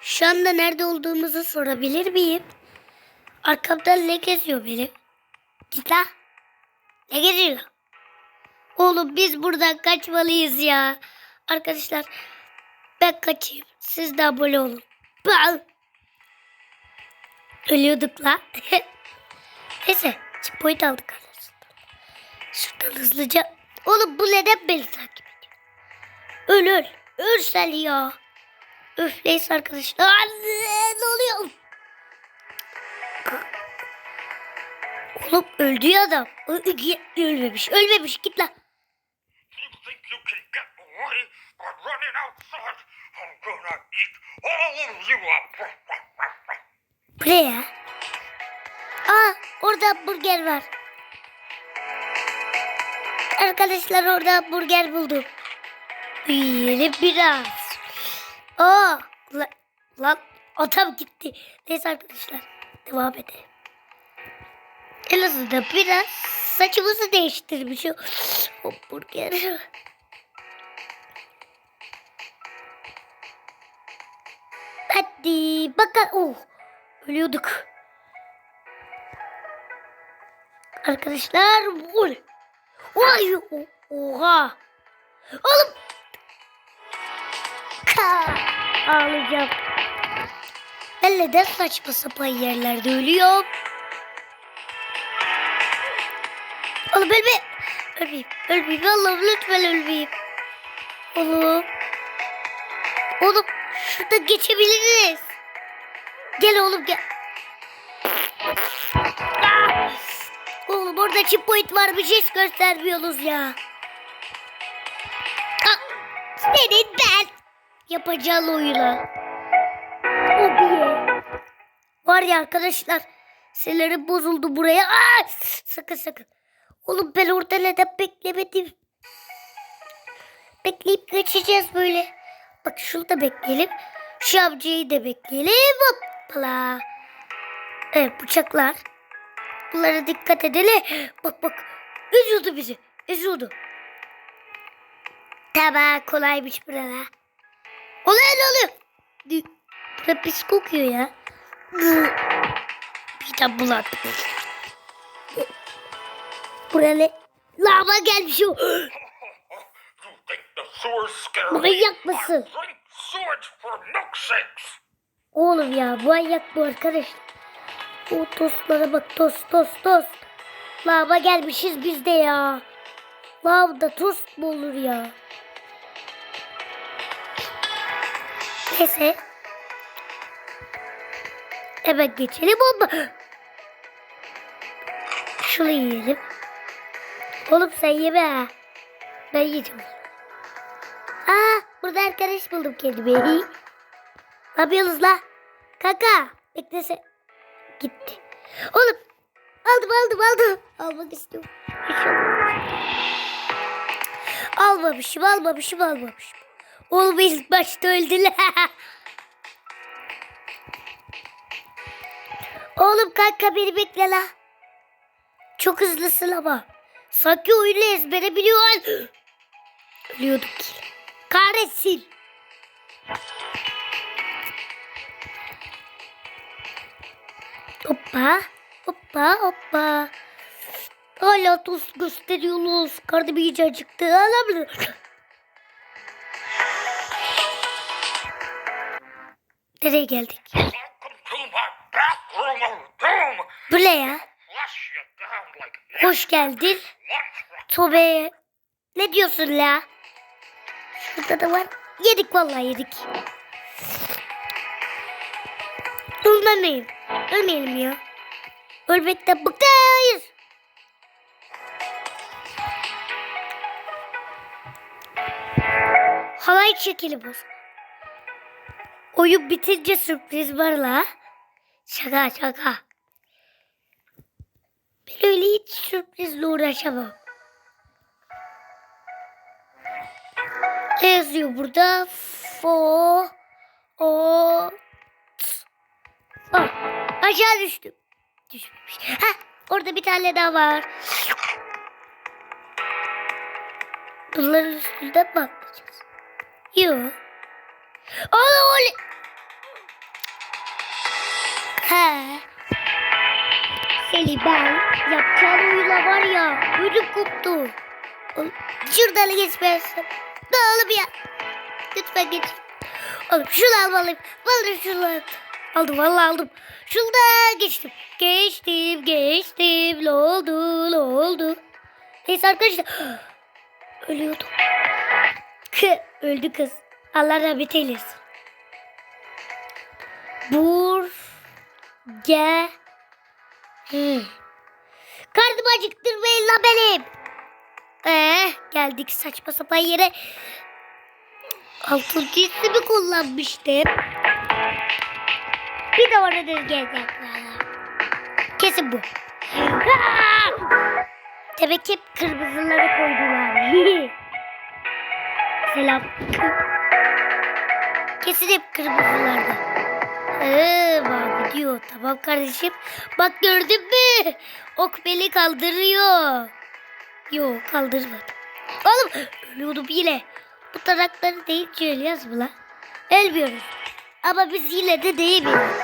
Şu anda nerede olduğumuzu sorabilir miyim? Arkamdan ne geziyor benim? Git la. Ne geziyor? Oğlum biz buradan kaçmalıyız ya. Arkadaşlar ben kaçayım. Siz de abone olun. Bal. Ölüyorduk la. Neyse. Checkpoint aldık arkadaşlar. Şuradan hızlıca. Oğlum bu neden beni takip ediyor? Öl öl. Öl ya. Öf neyse arkadaşlar. Ne oluyor? Oğlum öldü ya adam. Ölmemiş. Ölmemiş. Git lan. Bu ne ya? Aa orada burger var. Arkadaşlar orada burger buldum. Yiyelim biraz. Aa lan, lan adam gitti. Neyse arkadaşlar devam edelim. En azından biraz saçımızı değiştirmiş o, o burger. Hadi bakalım. Oh, ölüyorduk. Arkadaşlar o- oha. Oğlum. Ağlayacağım. Ben neden saçma sapan yerlerde ölüyorum? Oğlum ölme. Ölmeyeyim. Ölmeyeyim. Allah'ım lütfen ölmeyeyim. Oğlum. Oğlum şurada geçebiliriz. Gel oğlum gel. Oğlum orada chip point varmış hiç göstermiyorsunuz ya. Senin ben yapacağın oyunu. O bir. Var ya arkadaşlar selerim bozuldu buraya. Aa, sakın sakın. Oğlum ben orada neden beklemedim? Bekleyip geçeceğiz böyle. Bak şurada bekleyelim. Şu amcayı da bekleyelim. Hoppala. Evet bıçaklar. Bunlara dikkat edelim. Bak bak. Üzüldü bizi. Üzüldü. Tamam kolaymış burada. Ne oluyor? Dü- Bura pis kokuyor ya. Bir de bulat. Buraya ne? Lava gelmiş o. Manyak mısın? Oğlum ya manyak bu arkadaş. O tostlara bak tost tost tost. Lava gelmişiz biz de ya. Lavda tost mu olur ya? Neyse. Hemen geçelim ama. Şunu yiyelim. Oğlum sen yeme. Ben yiyeceğim. Aa burada arkadaş buldum kendime. Ne yapıyorsunuz la? Kaka beklese. Gitti. Oğlum aldım aldım aldım. Almak istiyorum. Almamışım almamışım almamışım. Oğlum ilk başta öldüler. Oğlum kanka beni bekle la. Çok hızlısın ama. Sanki oyunu ezbere biliyorsun. Ölüyorduk ki. Kahretsin. Hoppa. Hoppa hoppa. Hala tost gösteriyorsunuz. Karnım iyice acıktı. Alamıyorum. Nereye geldik? Bu ne ya? Hoş geldin. Tobe. Ne diyorsun la? Şurada da var. Yedik vallahi yedik. Ölmemeyin. Ölmeyelim ya. Ölmekten bıktayız. Halay çekelim o zaman. Oyun bitince sürpriz var la. Şaka şaka. Ben öyle hiç sürprizle uğraşamam. Ne yazıyor burada? Fo o. Ah, aşağı düştüm. Düşmemiş. Ha, orada bir tane daha var. Bunların üstünde mi atlayacağız? Yok. Oğlum. He. Seni ben yapacağım oyuna var ya. Ödüm koptu. Şuradan geçmeyesin. Dağılım ya. Lütfen geç. Oğlum şunu almalıyım. Vallahi şunu al. Aldım vallahi aldım. Şurada geçtim. Geçtim geçtim. Ne oldu ne oldu? Neyse arkadaşlar. Ölüyordum. Öldü kız. Allah rahmet eylesin. Bur ge Hı. Karnım acıktırmayın la benim. Ee, geldik saçma sapan yere. Altın mi kullanmıştım. Bir de orada gelecek. Kesin bu. Demek hep kırmızıları koydular. Selam. Kesin hep kırmızılarda. Ee, bak gidiyor. Tamam kardeşim. Bak gördün mü? Ok beni kaldırıyor. Yok kaldırmadı. Oğlum ölüyordum yine. Bu tarakları deyince ölüyoruz mu lan? Ölmüyoruz. Ama biz yine de değmiyoruz.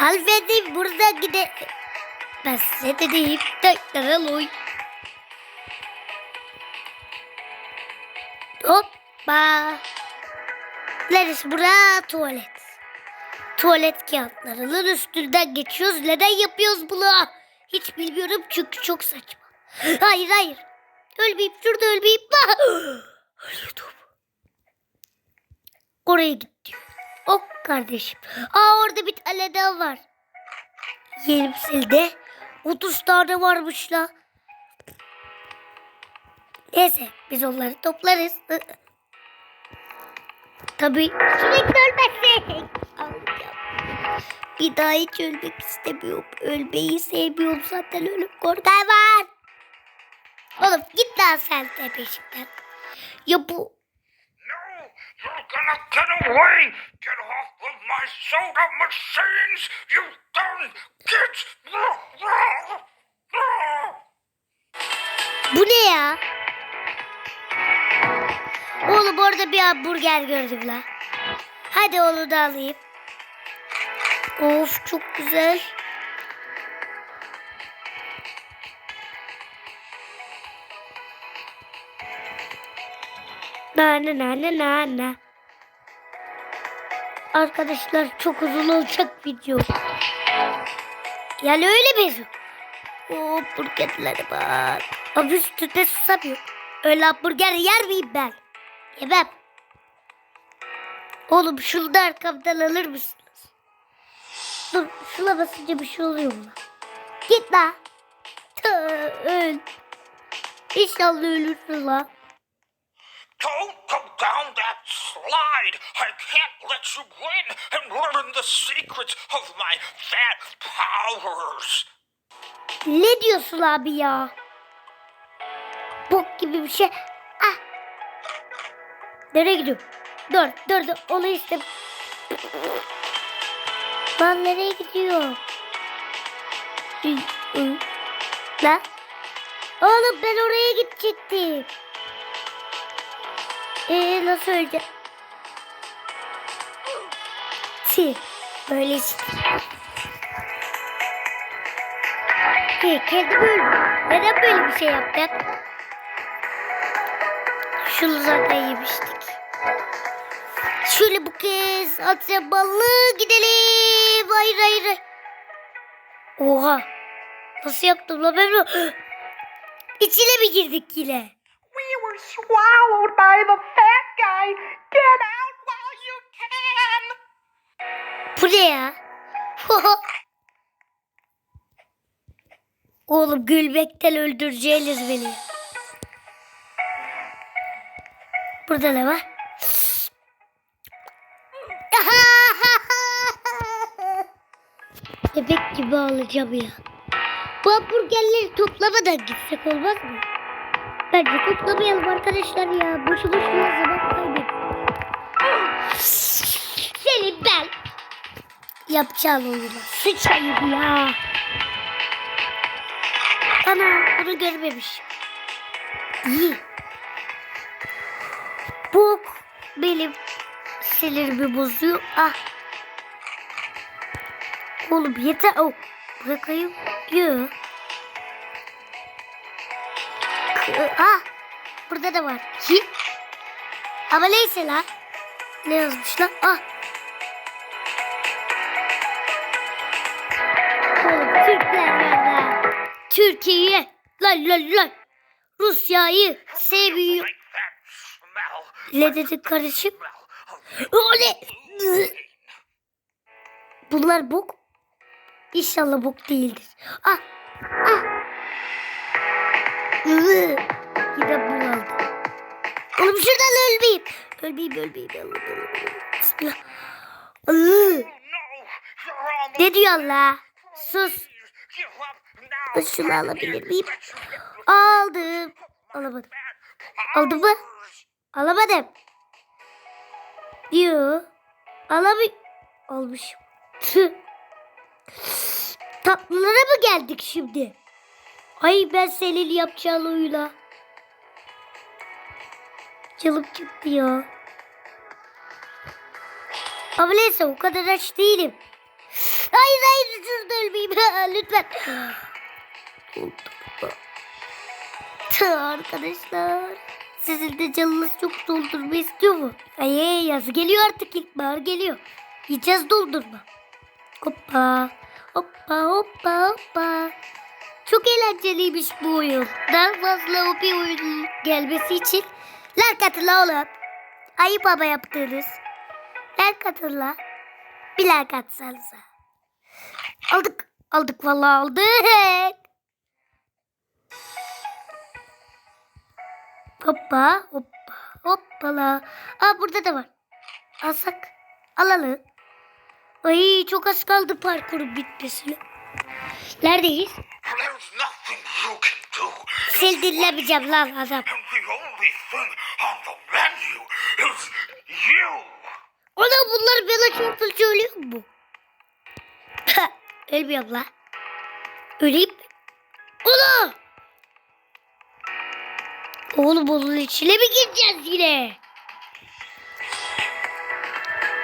Alfred'im burada gide... Ben size de deyip tekrar oy. Hoppa. Neresi bura? Tuvalet. Tuvalet kağıtlarının üstünden geçiyoruz. Neden yapıyoruz bunu? Hiç bilmiyorum çünkü çok saçma. Hayır hayır. Ölmeyeyim şurada ölmeyeyim. Ah! Ölüyordum. Oraya gitti. Ok kardeşim. Aa orada bir tane daha var. Yerimsilde 30 tane varmış la. Neyse biz onları toplarız. Tabii sürekli ölmezsek. Bir daha hiç ölmek istemiyorum. Ölmeyi sevmiyorum zaten ölüm korkan var. Oğlum git lan sen de peşimden. Ya bu No, you're gonna get away! Get off of my soda machines! You don't get... bu ne ya? Oğlum orada bir hamburger gördüm la. Hadi onu da alayım. Of çok güzel. Na na na na na na. Arkadaşlar çok uzun olacak video. Yani öyle bir O burgerlere bak. Abi üstünde susamıyor. Öyle hamburger yer miyim ben? Yemem. Oğlum şunu da arkamdan alır mısınız? Dur şuna basınca bir şey oluyor mu? Git la. Öl. İnşallah ölürsün la. Don't go down that slide! I can't let you win and learn the secrets of my fat powers! Ne diyorsun abi ya? Bok gibi bir şey. Ah. Nereye gidiyorum? Dur dur dur. Onu işte. Lan nereye gidiyor? Lan. Oğlum ben oraya gidecektim. Ee nasıl öleceğim? Ti. Böyle işte. Ki kendi böyle. Neden böyle bir şey yaptık? Şunu zaten yemiştik. Şöyle bu kez Aksaballı gidelim. Hayır hayır. hayır. Oha. Nasıl yaptım la ben? İçine mi girdik yine? We were swallowed by the fat guy. Get out while you can. Bu ne ya? Oğlum gülmekten öldüreceğiniz beni. Burada ne var? Gibi ağlayacağım ya. Bu hamburgerleri toplamadan gitsek olmaz mı? Bence toplamayalım arkadaşlar ya. Boşu boşuna zaman kaybediyoruz. Seni ben yapacağım oyunu. Sıçayım ya. Ana bunu görmemiş. İyi. Bu benim sinirimi bozuyor. Ah. Oğlum yeter. Oh. Bırakayım. Yok. Ah. Burada da var. Ki. Ama neyse la. Ne yazmış lan? Ah. Oğlum Türkler da. Türkiye. Lan lan lan. Rusya'yı seviyor. Ne dedi kardeşim? O ne? Bunlar bok. İnşallah bok değildir. Ah. Ah. Iı. Yine bu aldı. Oğlum şuradan ölmeyeyim. Ölmeyeyim ölmeyeyim. ölmeyeyim, ölmeyeyim. Bismillah. Iı. Ne diyor la? Sus. Şunu alabilir miyim? Aldım. Alamadım. Aldın mı? Alamadım. Diyor. Alabi... Almışım. Tüh. Tatlılara mı geldik şimdi? Ay ben senin yapacağın oyuna. Canım çıktı ya. Ama neyse o kadar aç değilim. Hayır hayır şurada ölmeyeyim lütfen. Arkadaşlar. Sizin de canınız çok doldurma istiyor mu? Ay yaz geliyor artık ilkbahar geliyor. Yiyeceğiz doldurma. Hoppa. Hoppa hoppa hoppa. Çok eğlenceliymiş bu oyun. Daha fazla o bir oyun gelmesi için like atın la oğlum. Ayıp baba yaptınız. Like atın la. Bir like atsanıza. Aldık. Aldık vallahi aldık. Hoppa hoppa hoppala. Aa burada da var. Alsak. Alalım. Ay çok az kaldı parkurun bitmesine. Neredeyiz? Dinlemeyeceğim lan adam. Ona bunlar bana çarpınca ölüyor mu? Ölmüyorum lan. Öleyim mi? Ona! Oğlum onun içine mi gireceğiz yine?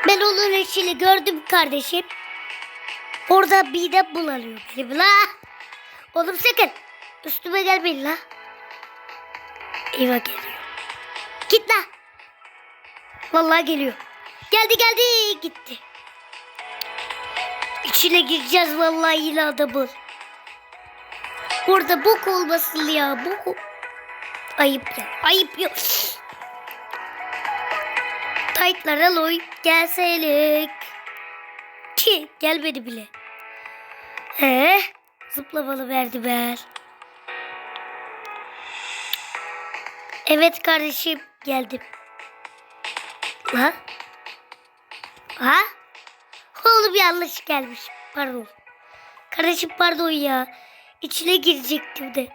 Ben onun içini gördüm kardeşim. Orada midem bulanıyor benim la. Oğlum sakın. Üstüme gelmeyin la. Eyvah geliyor. Git la. Vallahi geliyor. Geldi geldi gitti. İçine gireceğiz vallahi yine adamın. Orada bok olmasın ya bok. Ayıp ya ayıp ya. Taytlara loy gelselik. Ki gelmedi bile. He? Zıplamalı verdi ver. Evet kardeşim geldim. Ha? Ha? Oğlum yanlış gelmiş. Pardon. Kardeşim pardon ya. İçine girecektim de.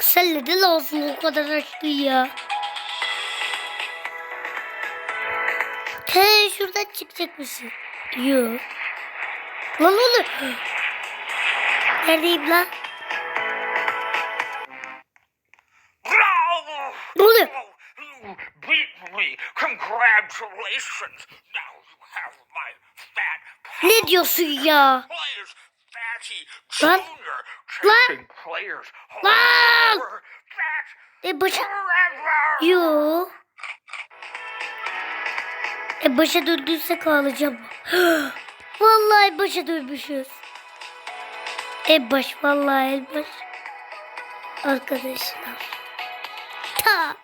Sen neden olsun o kadar açtın ya? He şuradan çıkacak mısın? Yok. Lan oğlum. Neredeyim lan? Bravo! Ne oluyor? Congratulations. Now you have my fat Ne diyorsun ya? players. Fatty Lan. Junior Lan. players. Lan. That E başa... forever. Yo. Başa döndüysek ağlayacağım. vallahi başa dönmüşüz. E baş vallahi el baş. Arkadaşlar. Ta.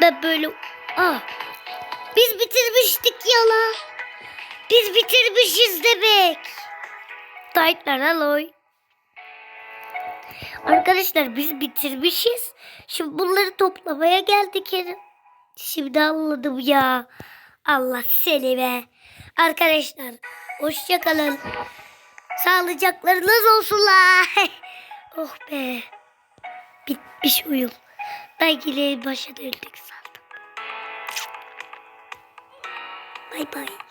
Ben böyle... Ah. Biz bitirmiştik ya la. Biz bitirmişiz demek. Taytlar aloy. Arkadaşlar biz bitirmişiz. Şimdi bunları toplamaya geldik. Şimdi anladım ya. Allah seni be. Arkadaşlar hoşça kalın. Sağlıcaklarınız olsunlar. oh be. Bitmiş oyun. Ben yine başa döndük sandım. Bay bay.